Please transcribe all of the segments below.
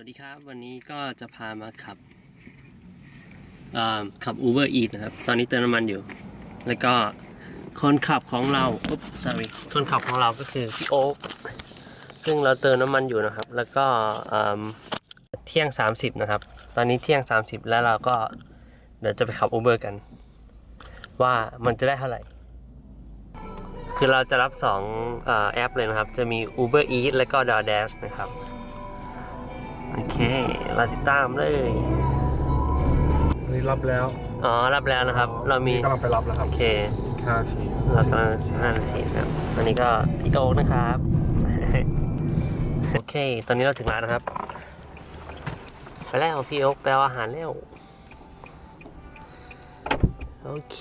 วัสดีครับ วันนี้ก็จะพามาขับขับ Uber Eats นะครับ ตอนนี้เติมน้ำมันอยู่ แล้วก็คนขับของเราอุ๊บ sorry คนขับของเราก็คือพี่โอ๊คซึ่งเราเติมน้ำมันอยู่นะครับ แล้วก็เที่ยง 30 นะครับ ตอนนี้เที่ยง 30 แล้วเราก็เดี๋ยวจะไปขับ Uber กัน ว่ามันจะได้เท่าไหร่ คือเราจะรับ2อแอปเลยนะครับ จะมี Uber Eats และก็ DoorDash นะครับ เคเราติดตามเลยนี่รับแล้วอ๋อรับแล้วนะครับ เรามีกำลังไปรับแล้วครัโอบเคอีกห้าทีเรากำลังสิบห้านาทีนะครับอันนี้ก็พี่โอ๊คนะครับ โอเค ตอนนี้เราถึงร้านนะครับไปแล้วพี่โอ๊คไปเอาอาหารแล้วโอเค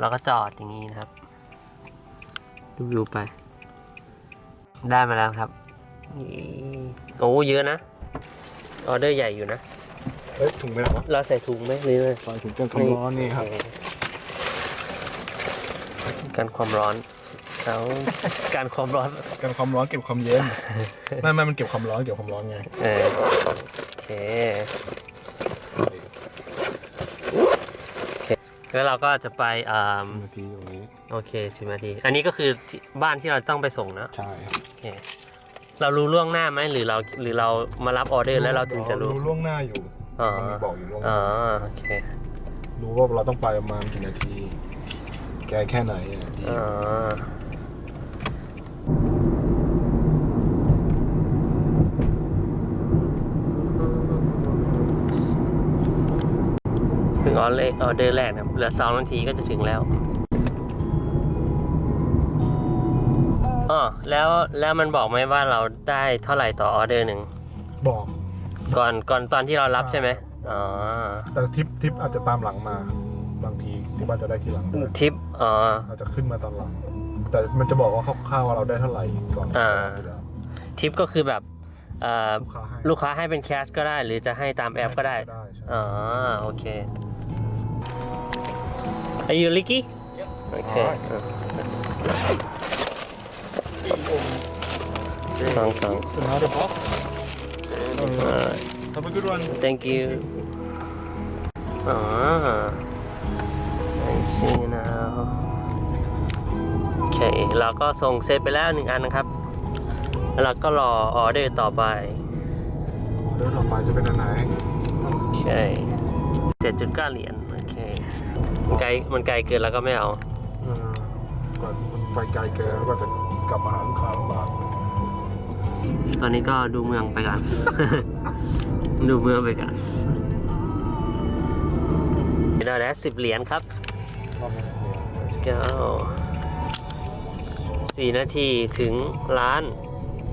เราก็จอดอย่างนี้นะครับ ดูวิวไป ได้มาแล้วครับนี่ โอ้เยอะนะ ออเดอร์ใหญ่อยู่นะ เฮ้ยถุงไปไหนวะเราใส่ถุงไหมหรือไงใส่ถุงกันความร้อนนี่ครับกันความร้อนแล้วการความร้อนกันความร้อนเก็บความเย็นไม่ไม่มันเก็บความร้อนเก็บความร้อนไงเออโอเคโอเคแล้วเราก็จะไปอ่านาทีตรงนี้ โอเคสิบนาที อันนี้ก็คือที่บ้านที่เราต้องไปส่งนะ ใช่โอเค เรารู้ล่วงหน้าไหมหรือเราหรือเรามารับออเดอร์แล้วเราถึงจะรู้รู้ล่วงหน้าอยู่อ๋อ มันมีบอกอยู่ล่วงหอ๋อน้าโอเครู้ว่าเราต้องไปประมาณกี่นาที แกแค่ไหนอะดีอ๋อถึงออเดอร์ออเดอร์แรกนะครับเหลือสองนาทีก็จะถึงแล้ว อ๋อแล้วแล้วมันบอกไหมว่าเราได้เท่าไหร่ต่อออเดอร์หนึ่งบอกก่อนก่อนตอนที่เรารับใช่ไหมอ๋อแต่ทิปทิปอาจจะตามหลังมา บางทีทิปอาจจะได้ทีหลังด้วยทิปอ๋ออาจจะขึ้นมาตอนหลัง แต่มันจะบอกว่าคร่าวๆว่าเราได้เท่าไหร่ก่อนอ่าอยู่แล้วทิปก็คือแบบเอ่อลูกค้าให้ลูกค้าให้เป็นแคชก็ได้ หรือจะให้ตามแอปก็ได้ได้ใช่อ๋อโอเค Are you Licky? Okay. สองสอง So now the box. Uh, Have a good one. thank you. อ๋อ I see now โอเค เราก็ส่งเซตไปแล้วหนึ่งอันนะครับ แล้วเราก็รอออเดอร์ต่อไปเดี๋ยวต่อไปจะเป็นอันไหนโอเคเจ็ดจุดเก้าเหรียญโอเค มันไกลมันไกลเกินแล้วก็ไม่เอา เออกว่ามันไปไกลเกินแล้วก็จะ กลับมาหาลูกค้าลำบากตอนนี้ก็ดูเมืองไปกัน ดูเมืองไปกันเราได้สิบเหรียญครับรอบนี้เนี่ย Let's go สี่นาทีถึงร้าน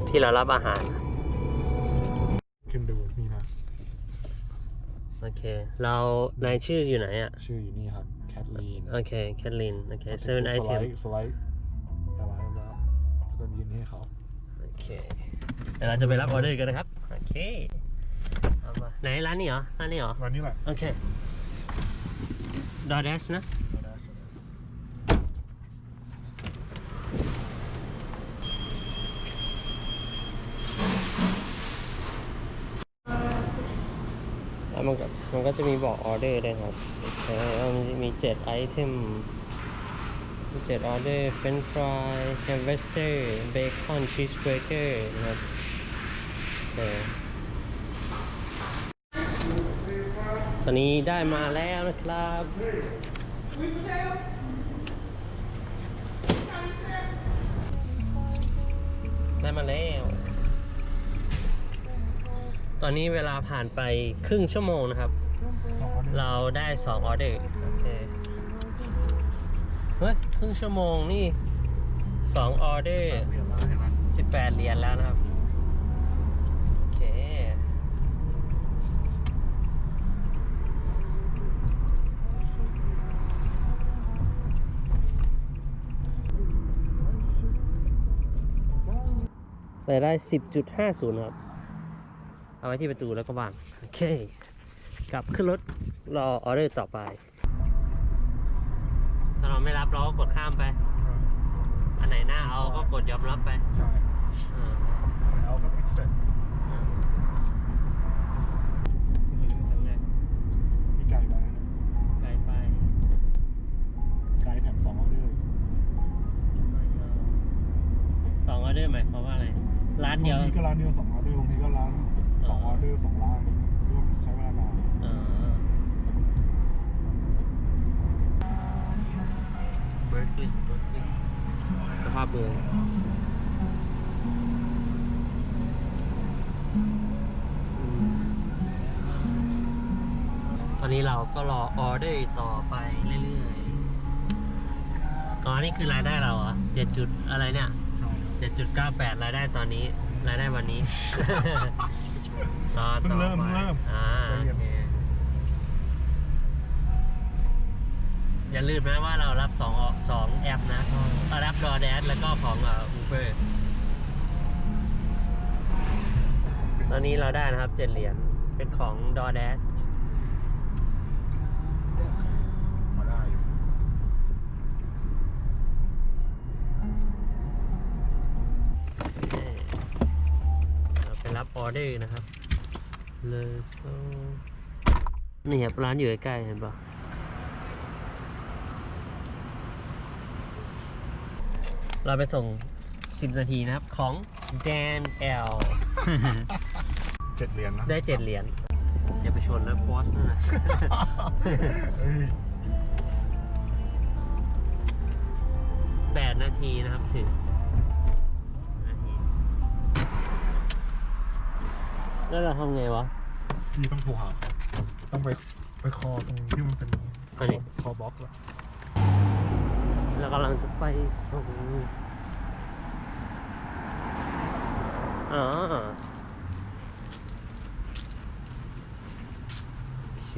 ที่เรารับอาหารขึ้นดูนี่นะ โอเค เราในชื่ออยู่ไหนอะ ชื่ออยู่นี่ครับ แคทลีน โอเค แคทลินโอเค seven สไล item ด์สไลด์สไลด์แล้วก็ ยินให้เขาโอเคเดี๋ยวเราจะไปรับออเดอร์กันนะครับ โอเคเอามาไหนร้านนี้เหรอ ร้านนี้เหรอ วันนี้แหละโอเค DoorDash นะ แล้วมันก็มันก็จะมีบอกออเดอร์ด้วยครับ โอเคแล้วมันจะมีเจ็ดไอเทมมี เจ็ดออเดอร์เฟรนฟรายแฮมเวสเตอร์เบคอนชีสเบเกอร์นะครับตอนนี้ได้มาแล้วนะครับได้มาแล้ว ตอนนี้เวลาผ่านไปครึ่งชั่วโมงนะครับ เราได้สองออเดอร์ เคเฮ้ยครึ่งชั่วโมงนี่สองออเดอร์สิบแปดเหรียญแล้วนะครับ โอเค ไปได้สิบจุดห้าศูนย์ครับ เอาไว้ที่ประตูแล้วก็วาง โอเค กลับขึ้นรถรอออเดอร์ต่อไป ถ้าเราไม่รับเราก็กดข้ามไป อันไหนหน้าเอาก็กดยอมรับไปใช่เออก็พิไมีไก่ไปนะไกลไปไก่แถมสองเอาด้วสองออเดอร์หมายคามว่าอะไร ร้านเดียว มีกร้านเดียวสองเอา เมืองอืมตอนนี้เราก็รอออเดอร์ต่อไปเรื่อยๆก่อนนี่คือรายได้เราเหรอเจ็ดจุดอะไรเนี่ยเจ็ดจุดเก้าแปดรายได้ตอนนี้ รายได้วันนี้ ต่อเพิ่งต่อเริ่มไปเพิ่งเริ่ม อ่าโอเค อย่าลืมนะว่าเรารับสองสองแอปนะเรารับดอแดสแล้วก็ของอูเบอร์ตอนนี้เราได้นะครับเจ็ดเหรียญเป็นของดอแดสมาได้เราไปรับออเดอร์นะครับ Let's go นี่ครับร้านอยู่ใกล้ๆเห็นปะ เราไปส่ง 10 นาทีนะครับ ของ Dan L เจ็ดเหรียญนะได้ 7 เหรียญอย่าไปชนนะบอสนั่นนะ เฮ้ย8 นาทีนะครับถึงนาทีแล้วเราทำไงวะ พี่ต้องโทรหาเขาต้องไปไปคอตรงที่มันเป็นอันนี้ คอบล็อกอะ เรากำลังจะไปส่งอ๋อโอเค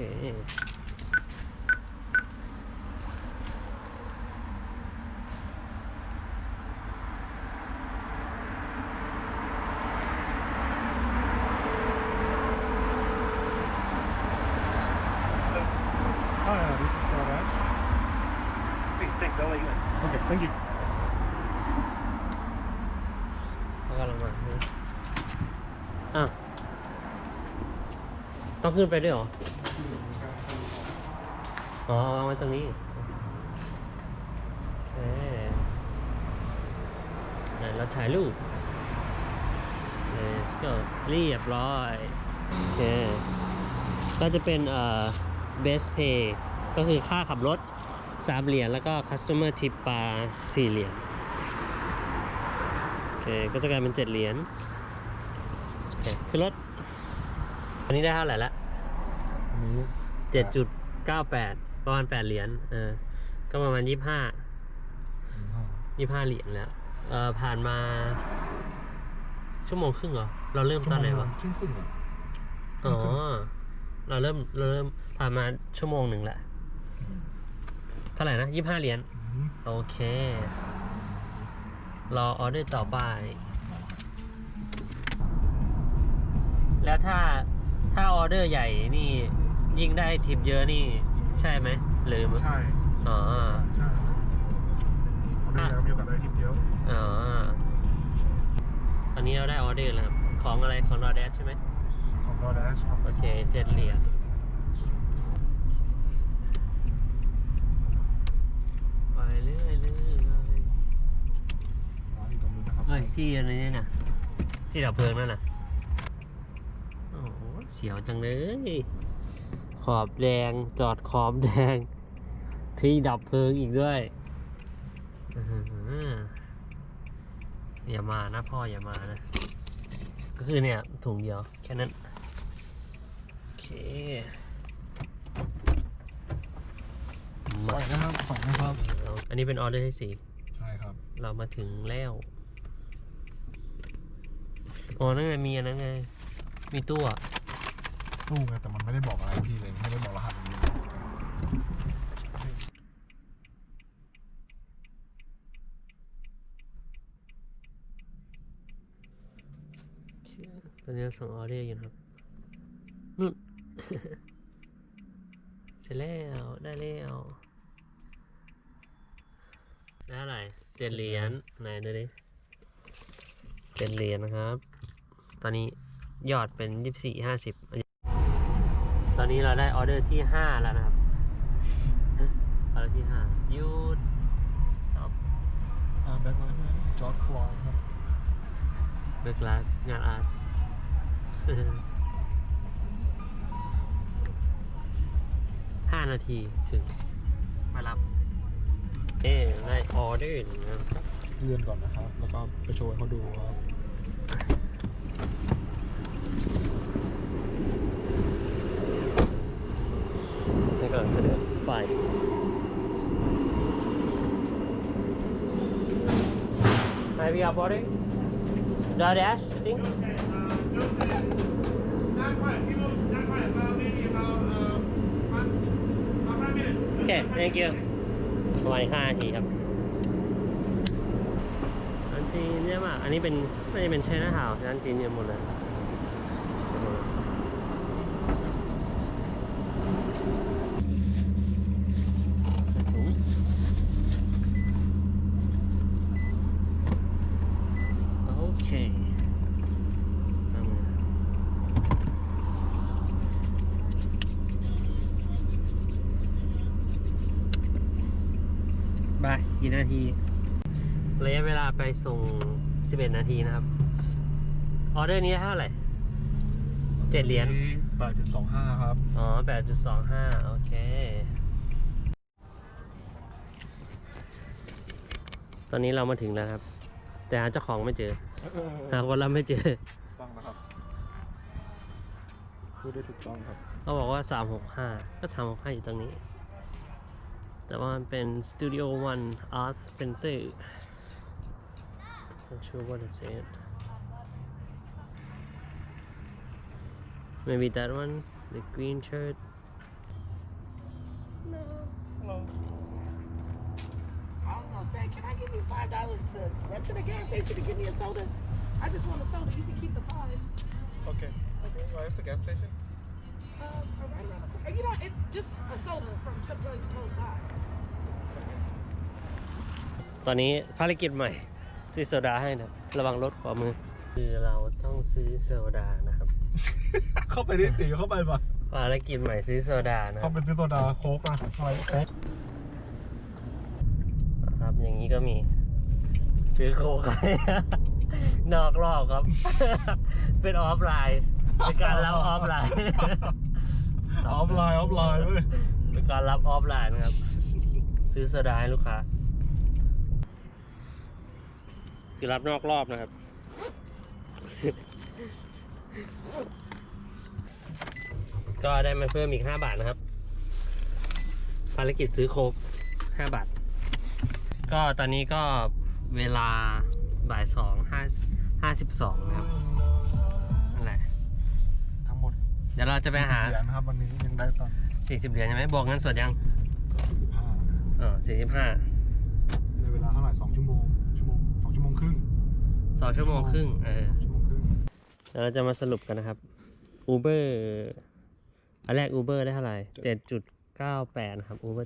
อ่า this is DoorDash okay thank you เขา กำลังมาอะต้องขึ้นไปด้วยเหรอ อ๋อวางไว้ตรงนี้ โอเคเราถ่ายรูป let's go เรียบร้อย โอเค ก็จะเป็นเอ่อ best pay ก็คือค่าขับรถ3เหรียญแล้วก็ customer tip ปลา4เหรียญ เค ก็จะกลายเป็น7เหรียญโอเคขึ้นรถอันนี้ได้เท่าไหร่ละอันนี้เจ็ดจุดเก้าแปดประมาณแปดเหรียญเออ ก็ประมาณยี่ห้ายี่ห้าเหรียญแล้ว เออผ่านมา ชั่วโมงครึ่งเหรอ เราเริ่มตอนไหนวะชั่วโมงครึ่งอะอ๋อ เราเริ่มเราเริ่มผ่านมาชั่วโมงหนึ่งละ เท่าไหร่นะยี่ห้าเหรียญอืมโอเค รอออเดอร์ต่อไป แล้วถ้าถ้าออเดอร์ใหญ่นี่ ยิ่งได้ทิปเยอะนี่ ใช่ไหมหรือใช่อ๋อใช่วันนี้แล้วมีโอกาสได้ทิปเยอะอ๋อตอนนี้เราได้ออเดอร์แล้วครับของอะไรของรอแดชใช่ไหมของ DoorDash ครับโอเคเจ็ดเหรียญไปเรื่อยเรื่อย ร้านอยู่ ตรงนี้นะครับเฮ้ย ที่อันนี้น่ะที่ดับเพลิงนั่นน่ะโอ้โหเสียวจังเลย ขอบแดงจอดขอบแดง ที่ดับเพลิงอีกด้วยอื้อหืออย่ามานะพ่ออย่ามานะ ก็คือเนี่ย ถุงเดียว แค่นั้น โอเคใส่นะครับใส่นะครับเอาอันนี้เป็นออเดอร์ที่สี่ใช่ครับ เรามาถึงแล้ว อ๋อนั่นไงมีอันนั้นไง มีตู้อะตู้ไงแต่มันไม่ได้บอกอะไรพี่เลยไม่ได้บอกรหัสอย่างนี้ตอนนี้เราส่งออเดอร์อยู่นะครับนู่นเสร็จแล้วได้แล้วได้เท่าไหร่เจ็ดเหรียญไหนดูดิเจ็ดเหรียญนะครับ ตอนนี้ยอดเป็นยี่สี่ห้าสิบตอนนี้เราได้ออเดอร์ที่ห้าแล้วนะครับ ออเดอร์ที่ห้าหยุด stop อ่าแบ็คไลท์จอร์ดฟลอยด์ครับเบิกลางานอาร์ตห้านาทีถึง มารับ เอ๊ได้ออเดอร์นะครับเลื่อนก่อนนะครับ แล้วก็ไปโชว์ให้เขาดูครับ นี่กำลังจะเดินไป Hi, we are boarding. DoorDash, I think. Not quite. People, not quite. About maybe about uh, five, about five minutes. Okay, thank you. ประมาณห้านาทีครับร้านจีน เยอะมาก อันนี้เป็นไม่ได้เป็นใช้หน้าหาวร้านจีนเยอะหมดเลยโอเคบายกี่นาที ระยะเวลาไปส่ง 11 นาทีนะครับ ออเดอร์นี้เท่าไหร่เจ็ดเหรียญแปดจุดสองห้าครับ อ๋อ8.25โอเคตอนนี้เรามาถึงแล้วครับ แต่หาเจ้าของไม่เจอ หาคนรับไม่เจอต้องนะครับพูดได้ถูกต้องครับเขาบอกว่า365ก็365อยู่ตรงนี้ แต่ว่ามันเป็น Studio One Art Center not sure what it said maybe that one the green shirt I was gonna say, can I give you five dollars to run to the gas station to give me a soda? I just want a soda. You can keep the five. Okay. Okay. Where's the gas station? Uh, right around the corner. You know, it just a soda from someplace close by. ตอนนี้ภารกิจใหม่ ซื้อโซดาให้นะระวังรถขวามือ คือเราต้องซื้อโซดานะครับ เข้าไปได้ตีเข้าไปปะภารกิจใหม่ซื้อโซดานะคเข้ารับไปซื้อโซดาโค้กอะอะไรโค้กครับอย่างนี้ก็มี ซื้อโคกไปนอกรอบครับ เป็นออฟไลน์เป็นการรับออฟไลน์ ออฟไลน์ออฟไลน์เว้ยเป็นการรับออฟไลน์นะครับ ซื้อโซดาให้ลูกค้า คือรับนอกรอบนะครับ ก็ได้มาเพิ่มอีก5บาทนะครับ ภารกิจซื้อโคก5บาท ก็ตอนนี้ก็เวลาบ่ายสองห้าห้าสิบสองนะครับนั่นแหละ ทั้งหมดเดี๋ยวเราจะไปหาเหรียญนะครับวันนี้ยังได้ตอน40เหรียญใช่ไหมบอกเงินสดยังสี่สิบห้า สองชั่วโมงครึ่งเออสองชั่วโมงครึ่งเดี๋ยวเราจะมาสรุปกันนะครับ Uber อันแรก Uber ได้เท่าไหร่7.98นะครับ Uber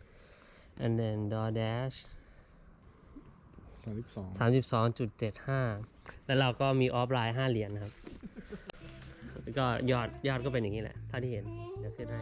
7.98 and then DoorDash สามสิบสอง32.75แล้วเราก็มีออฟไลน์5เหรียญนะครับแล้วก็ยอดยอดก็เป็นอย่างนี้แหละ ถ้าที่เห็นเดี๋ยวขึ้นให้